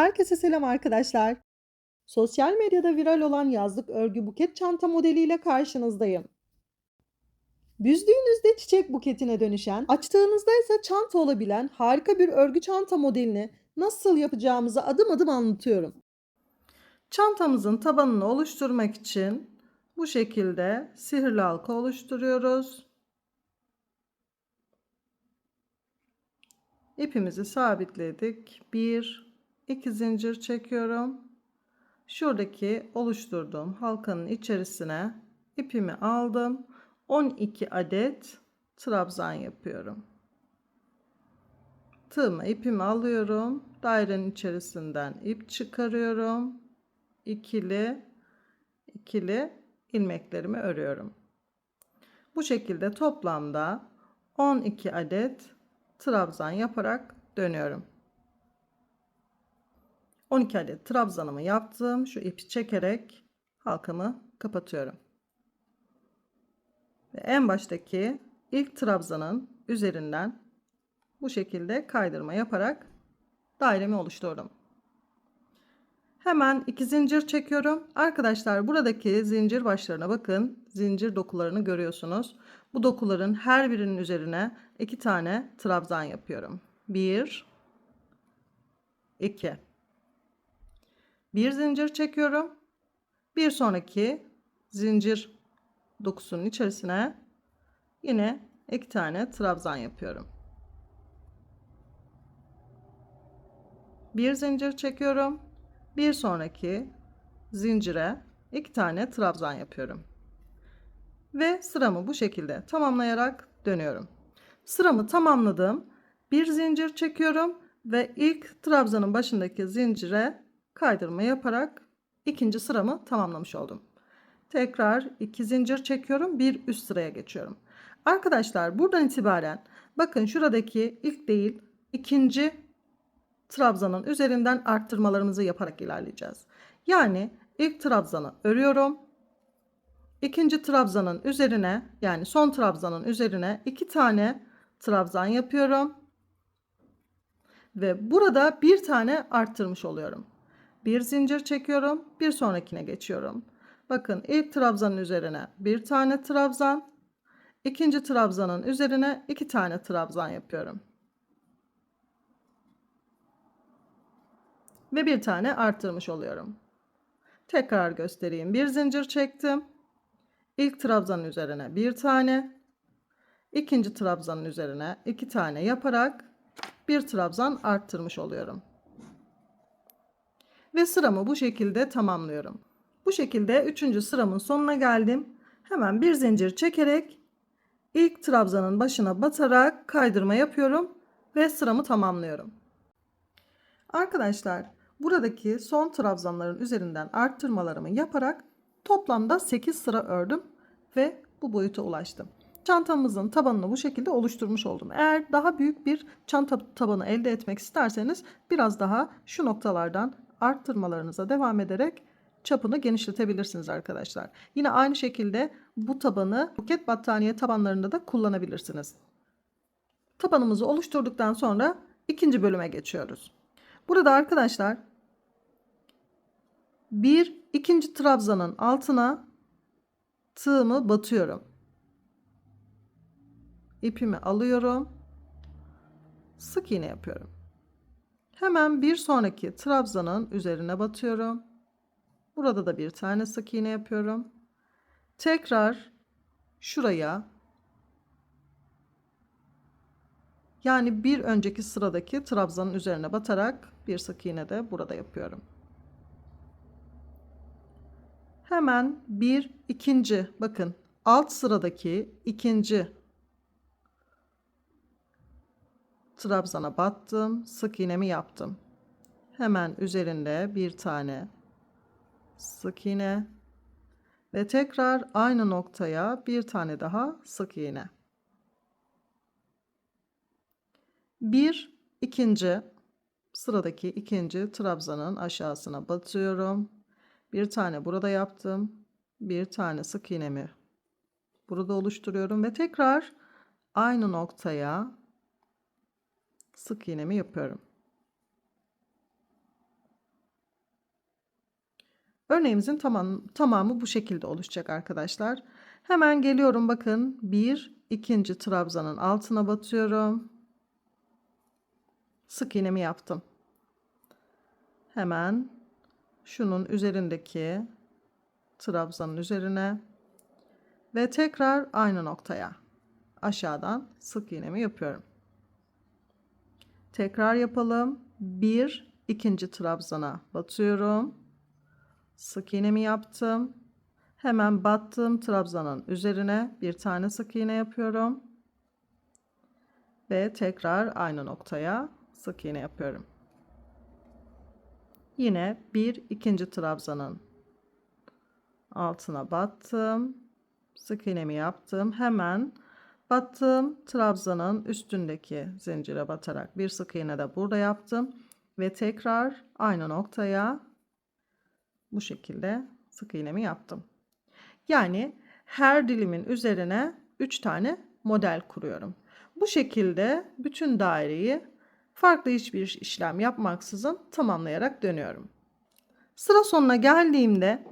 Herkese selam arkadaşlar. Sosyal medyada viral olan yazlık örgü buket çanta modeliyle karşınızdayım. Büzdüğünüzde çiçek buketine dönüşen, açtığınızda ise çanta olabilen harika bir örgü çanta modelini nasıl yapacağımızı adım adım anlatıyorum. Çantamızın tabanını oluşturmak için bu şekilde sihirli halka oluşturuyoruz. İpimizi sabitledik. 1 2 zincir çekiyorum. Şuradaki oluşturduğum halkanın içerisine ipimi aldım. 12 adet trabzan yapıyorum. Tığımı ipimi alıyorum. Dairenin içerisinden ip çıkarıyorum. İkili ikili ilmeklerimi örüyorum. Bu şekilde toplamda 12 adet trabzan yaparak dönüyorum. 12 adet trabzanımı yaptım. Şu ipi çekerek halkamı kapatıyorum. Ve en baştaki ilk trabzanın üzerinden bu şekilde kaydırma yaparak dairemi oluşturdum. Hemen iki zincir çekiyorum. Arkadaşlar buradaki zincir başlarına bakın. Zincir dokularını görüyorsunuz. Bu dokuların her birinin üzerine iki tane trabzan yapıyorum. Bir, iki. Bir zincir çekiyorum. Bir sonraki zincir dokusunun içerisine yine iki tane trabzan yapıyorum. Bir zincir çekiyorum. Bir sonraki zincire iki tane trabzan yapıyorum. Ve sıramı bu şekilde tamamlayarak dönüyorum. Sıramı tamamladım. Bir zincir çekiyorum ve ilk trabzanın başındaki zincire kaydırma yaparak ikinci sıramı tamamlamış oldum. Tekrar iki zincir çekiyorum. Bir üst sıraya geçiyorum. Arkadaşlar buradan itibaren bakın şuradaki ilk değil ikinci trabzanın üzerinden arttırmalarımızı yaparak ilerleyeceğiz. Yani ilk trabzanı örüyorum. İkinci trabzanın üzerine yani son trabzanın üzerine iki tane trabzan yapıyorum. Ve burada bir tane arttırmış oluyorum. Bir zincir çekiyorum. Bir sonrakine geçiyorum. Bakın ilk trabzanın üzerine bir tane trabzan. ikinci trabzanın üzerine iki tane trabzan yapıyorum. Ve bir tane arttırmış oluyorum. Tekrar göstereyim. Bir zincir çektim. İlk trabzanın üzerine bir tane. ikinci trabzanın üzerine iki tane yaparak bir trabzan arttırmış oluyorum. Ve sıramı bu şekilde tamamlıyorum. Bu şekilde üçüncü sıramın sonuna geldim. Hemen bir zincir çekerek ilk trabzanın başına batarak kaydırma yapıyorum ve sıramı tamamlıyorum. Arkadaşlar buradaki son trabzanların üzerinden arttırmalarımı yaparak toplamda 8 sıra ördüm ve bu boyuta ulaştım. Çantamızın tabanını bu şekilde oluşturmuş oldum. Eğer daha büyük bir çanta tabanı elde etmek isterseniz biraz daha şu noktalardan arttırmalarınıza devam ederek çapını genişletebilirsiniz arkadaşlar. Yine aynı şekilde bu tabanı buket battaniye tabanlarında da kullanabilirsiniz. Tabanımızı oluşturduktan sonra ikinci bölüme geçiyoruz. Burada arkadaşlar bir ikinci trabzanın altına tığımı batıyorum. İpimi alıyorum. Sık iğne yapıyorum. Hemen bir sonraki trabzanın üzerine batıyorum. Burada da bir tane sık iğne yapıyorum. Tekrar şuraya yani bir önceki sıradaki trabzanın üzerine batarak bir sık iğne de burada yapıyorum. Hemen bir ikinci bakın alt sıradaki ikinci trabzana battım sık iğnemi yaptım. Hemen üzerinde bir tane sık iğne ve tekrar aynı noktaya bir tane daha sık iğne. Bir ikinci sıradaki ikinci trabzanın aşağısına batıyorum. Bir tane burada yaptım bir tane sık iğnemi burada oluşturuyorum ve tekrar aynı noktaya sık iğnemi yapıyorum. Örneğimizin tamam, tamamı bu şekilde oluşacak arkadaşlar. Hemen geliyorum bakın. Bir ikinci trabzanın altına batıyorum. Sık iğnemi yaptım. Hemen şunun üzerindeki trabzanın üzerine ve tekrar aynı noktaya aşağıdan sık iğnemi yapıyorum. Tekrar yapalım. Bir ikinci trabzana batıyorum. Sık iğnemi yaptım. Hemen battığım trabzanın üzerine bir tane sık iğne yapıyorum. Ve tekrar aynı noktaya sık iğne yapıyorum. Yine bir ikinci trabzanın altına battım. Sık iğnemi yaptım. Hemen battığım trabzanın üstündeki zincire batarak bir sık iğne de burada yaptım ve tekrar aynı noktaya bu şekilde sık iğnemi yaptım. Yani her dilimin üzerine 3 tane model kuruyorum. Bu şekilde bütün daireyi farklı hiçbir işlem yapmaksızın tamamlayarak dönüyorum. Sıra sonuna geldiğimde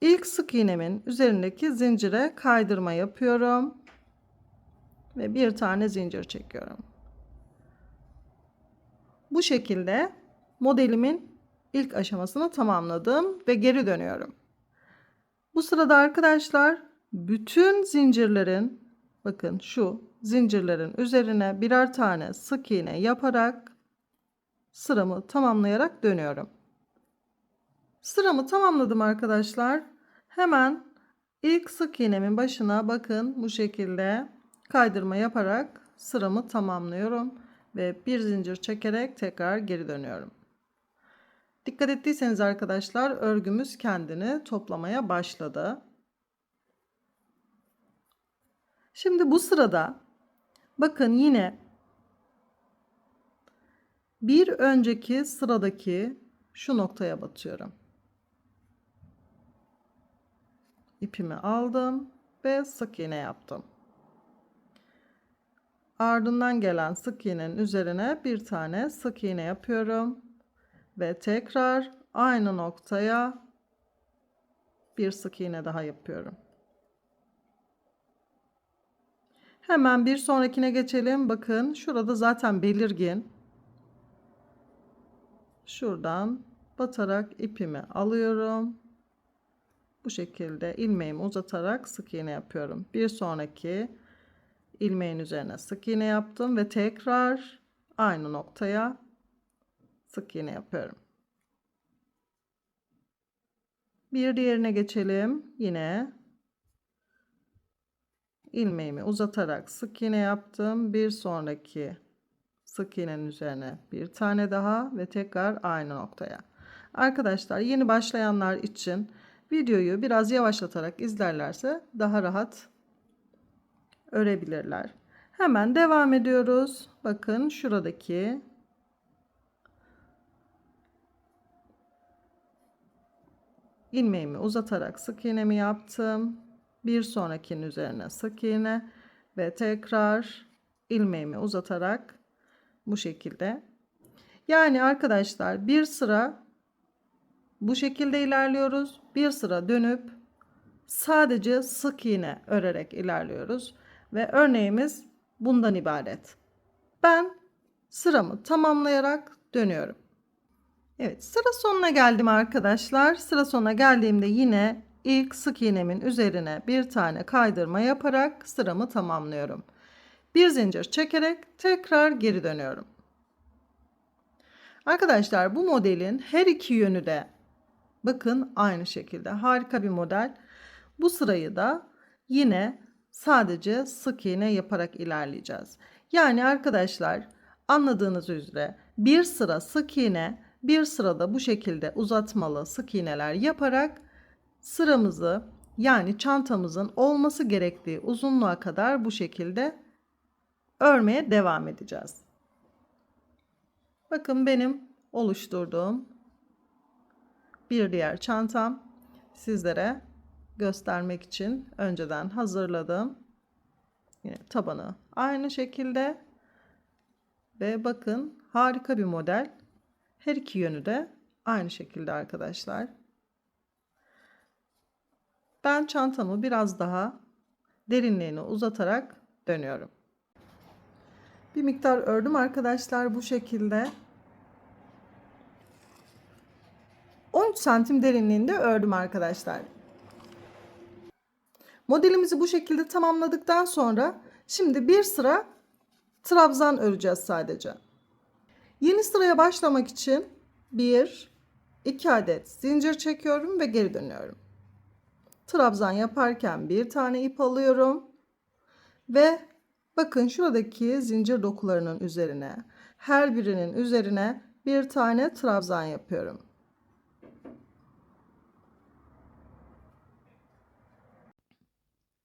ilk sık iğnemin üzerindeki zincire kaydırma yapıyorum ve bir tane zincir çekiyorum. Bu şekilde modelimin ilk aşamasını tamamladım ve geri dönüyorum. Bu sırada arkadaşlar bütün zincirlerin bakın şu zincirlerin üzerine birer tane sık iğne yaparak sıramı tamamlayarak dönüyorum. Sıramı tamamladım arkadaşlar. Hemen ilk sık iğnemin başına bakın bu şekilde kaydırma yaparak sıramı tamamlıyorum ve bir zincir çekerek tekrar geri dönüyorum. Dikkat ettiyseniz arkadaşlar örgümüz kendini toplamaya başladı. Şimdi bu sırada bakın yine bir önceki sıradaki şu noktaya batıyorum. İpimi aldım ve sık iğne yaptım. Ardından gelen sık iğnenin üzerine bir tane sık iğne yapıyorum ve tekrar aynı noktaya bir sık iğne daha yapıyorum. Hemen bir sonrakine geçelim. Bakın şurada zaten belirgin. Şuradan batarak ipimi alıyorum. Bu şekilde ilmeğimi uzatarak sık iğne yapıyorum. Bir sonraki ilmeğin üzerine sık iğne yaptım ve tekrar aynı noktaya sık iğne yapıyorum. Bir diğerine geçelim. Yine ilmeğimi uzatarak sık iğne yaptım. Bir sonraki sık iğnenin üzerine bir tane daha ve tekrar aynı noktaya. Arkadaşlar yeni başlayanlar için videoyu biraz yavaşlatarak izlerlerse daha rahat örebilirler. Hemen devam ediyoruz. Bakın şuradaki ilmeğimi uzatarak sık iğnemi yaptım. Bir sonrakinin üzerine sık iğne ve tekrar ilmeğimi uzatarak bu şekilde. Yani arkadaşlar bir sıra bu şekilde ilerliyoruz. Bir sıra dönüp sadece sık iğne örerek ilerliyoruz ve örneğimiz bundan ibaret. Ben sıramı tamamlayarak dönüyorum. Evet sıra sonuna geldim arkadaşlar. Sıra sonuna geldiğimde yine ilk sık iğnemin üzerine bir tane kaydırma yaparak sıramı tamamlıyorum. Bir zincir çekerek tekrar geri dönüyorum. Arkadaşlar bu modelin her iki yönü de bakın aynı şekilde harika bir model. Bu sırayı da yine sadece sık iğne yaparak ilerleyeceğiz. Yani arkadaşlar anladığınız üzere bir sıra sık iğne bir sırada bu şekilde uzatmalı sık iğneler yaparak sıramızı yani çantamızın olması gerektiği uzunluğa kadar bu şekilde örmeye devam edeceğiz. Bakın benim oluşturduğum bir diğer çantam sizlere göstermek için önceden hazırladım. Yine tabanı aynı şekilde ve bakın harika bir model. Her iki yönü de aynı şekilde arkadaşlar. Ben çantamı biraz daha derinliğini uzatarak dönüyorum. Bir miktar ördüm arkadaşlar bu şekilde. 13 santim derinliğinde ördüm arkadaşlar. Modelimizi bu şekilde tamamladıktan sonra şimdi bir sıra trabzan öreceğiz sadece. Yeni sıraya başlamak için 1 2 adet zincir çekiyorum ve geri dönüyorum. Trabzan yaparken bir tane ip alıyorum ve bakın şuradaki zincir dokularının üzerine her birinin üzerine bir tane trabzan yapıyorum.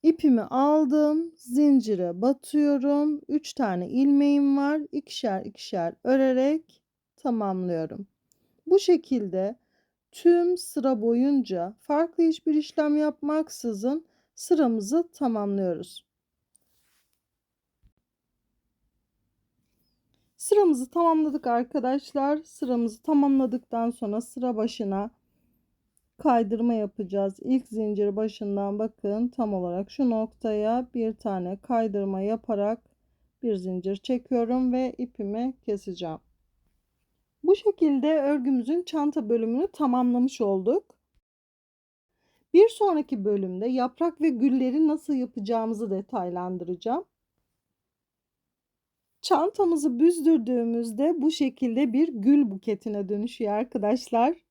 İpimi aldım, zincire batıyorum. 3 tane ilmeğim var. İkişer ikişer örerek tamamlıyorum. Bu şekilde tüm sıra boyunca farklı hiçbir işlem yapmaksızın sıramızı tamamlıyoruz. Sıramızı tamamladık arkadaşlar. Sıramızı tamamladıktan sonra sıra başına kaydırma yapacağız. İlk zincir başından bakın tam olarak şu noktaya bir tane kaydırma yaparak bir zincir çekiyorum ve ipimi keseceğim. Bu şekilde örgümüzün çanta bölümünü tamamlamış olduk. Bir sonraki bölümde yaprak ve gülleri nasıl yapacağımızı detaylandıracağım. Çantamızı büzdürdüğümüzde bu şekilde bir gül buketine dönüşüyor arkadaşlar.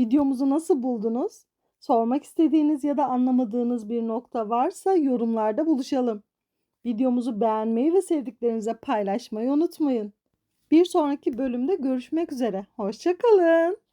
Videomuzu nasıl buldunuz? Sormak istediğiniz ya da anlamadığınız bir nokta varsa yorumlarda buluşalım. Videomuzu beğenmeyi ve sevdiklerinize paylaşmayı unutmayın. Bir sonraki bölümde görüşmek üzere. Hoşçakalın.